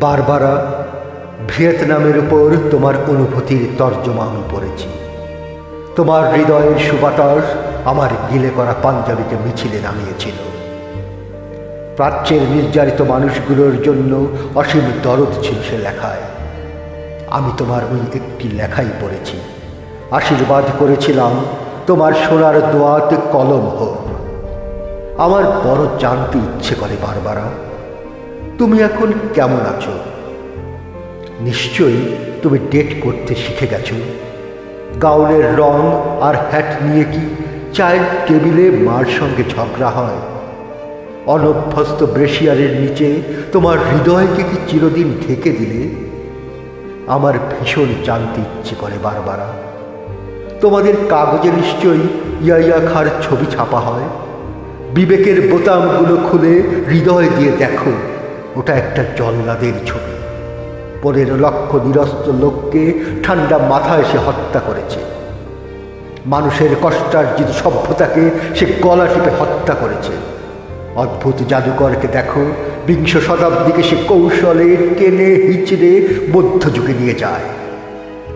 Barbara ভিয়েতনামের উপর তোমার অনুভূতির তর্জমা আমি পড়েছি। তোমার হৃদয়ের সুবাতাস আমার গিলে করা পাঞ্জাবিকে মিছিলে নামিয়েছিল। প্রাচ্যের নির্যাতিত মানুষগুলোর জন্য অসীম দরদ ছিল সে লেখায়। আমি তোমার ওই একটি লেখাই পড়েছি। আশীর্বাদ করেছিলাম তোমার সোনার দোয়াতে কলম হোক। আমার বড় জানতে ইচ্ছে করে বারবারা। তুমি এখন কেমন আছো? নিশ্চয়ই তুমি ডেট করতে শিখে গেছো। গাউনের রং আর হ্যাট নিয়ে কি চায়ের টেবিলে মার সঙ্গে ঝগড়া হয়? অনভ্যস্ত ব্রেশিয়ারের নিচে তোমার হৃদয়কে কি চিরদিন ঢেকে দিলে? আমার ভীষণ জানতে ইচ্ছে করে বারবারা। তোমাদের কাগজে নিশ্চয়ই ইয়াইয়া খার ছবি ছাপা হয়। বিবেকের বোতামগুলো খুলে হৃদয় দিয়ে দেখো। ওটা একটা জল্লাদের ছবি। পনেরো লক্ষ নিরস্ত্র লোককে ঠান্ডা মাথায় সে হত্যা করেছে। মানুষের কষ্টার্জিত সভ্যতাকে সে গলা টিপে হত্যা করেছে। অদ্ভুত জাদুকরকে দেখো, বিংশ শতাব্দীকে সে কৌশলে টেনে হিচড়ে মধ্যযুগে নিয়ে যায়।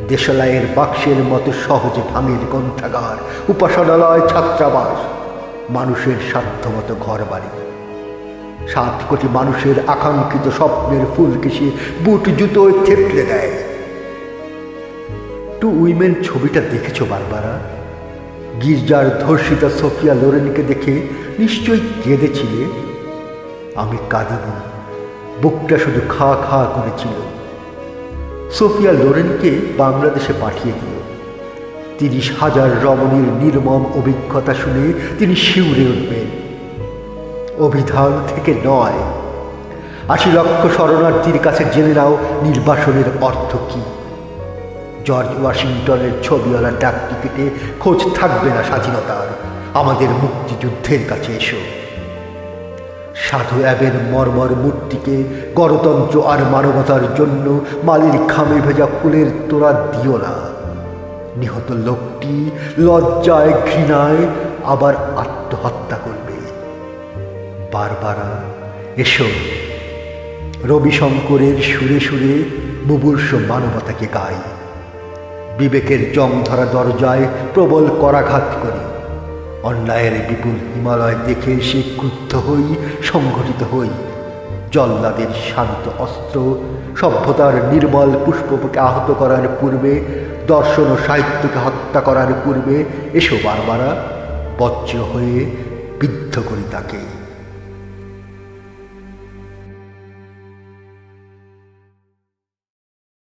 দেশালয়ের বাক্সের মতো সহজে ভাঙের গ্রন্থাগার, উপাসনালয়, ছাত্রাবাস, মানুষের সাধ্যমতো ঘর বাড়ি সাত কোটি মানুষের আকাঙ্ক্ষিত স্বপ্নের ফুলকে সে বুট জুতোয় থেতলে দেয়। টু উইমেন ছবিটা দেখেছ বারবারা গির্জার ধর্ষিতা সোফিয়া লোরেনকে দেখে নিশ্চয়ই কেঁদেছিলে। আমি কাঁদিনি বুকটা শুধু খা খা করেছিল। সোফিয়া লোরেনকে বাংলাদেশে পাঠিয়ে দিও তিরিশ হাজার রমণীর নির্মম অভিজ্ঞতা শুনে তিনি শিউরে উঠবেন। অভিধান থেকে নয়। আশি লক্ষ শরণার্থীর কাছে জেনে নাও নির্বাসনের অর্থ কী। জর্জ ওয়াশিংটনের ছবিওয়ালা ডাক টিকিটে খোঁজ থাকবে না স্বাধীনতার। আমাদের মুক্তিযুদ্ধের কাছে এসো। সাধু অ্যাবের মর্মর মূর্তিকে গণতন্ত্র আর মানবতার জন্য মালির খামে ভেজা ফুলের তোরা দিও না। নিহত লোকটি লজ্জায় ঘৃণায় আবার আত্মহত্যা করবে বারবারা, এসো। রবিশঙ্করের সুরে সুরে বুবুর্ষ মানবতাকে গাই। বিবেকের জং ধরা দরজায় প্রবল করাঘাত করি। অন্যায়ের বিপুল হিমালয় দেখে সে ক্রুদ্ধ হই, সংঘটিত হই। জল্লাদের শান্ত অস্ত্র, সভ্যতার নির্মল পুষ্পকে আহত করার পূর্বে, দর্শন ও সাহিত্যকে হত্যা করার পূর্বে, এসো বারবারা, বজ্র হয়ে বিদ্ধ করি তাকে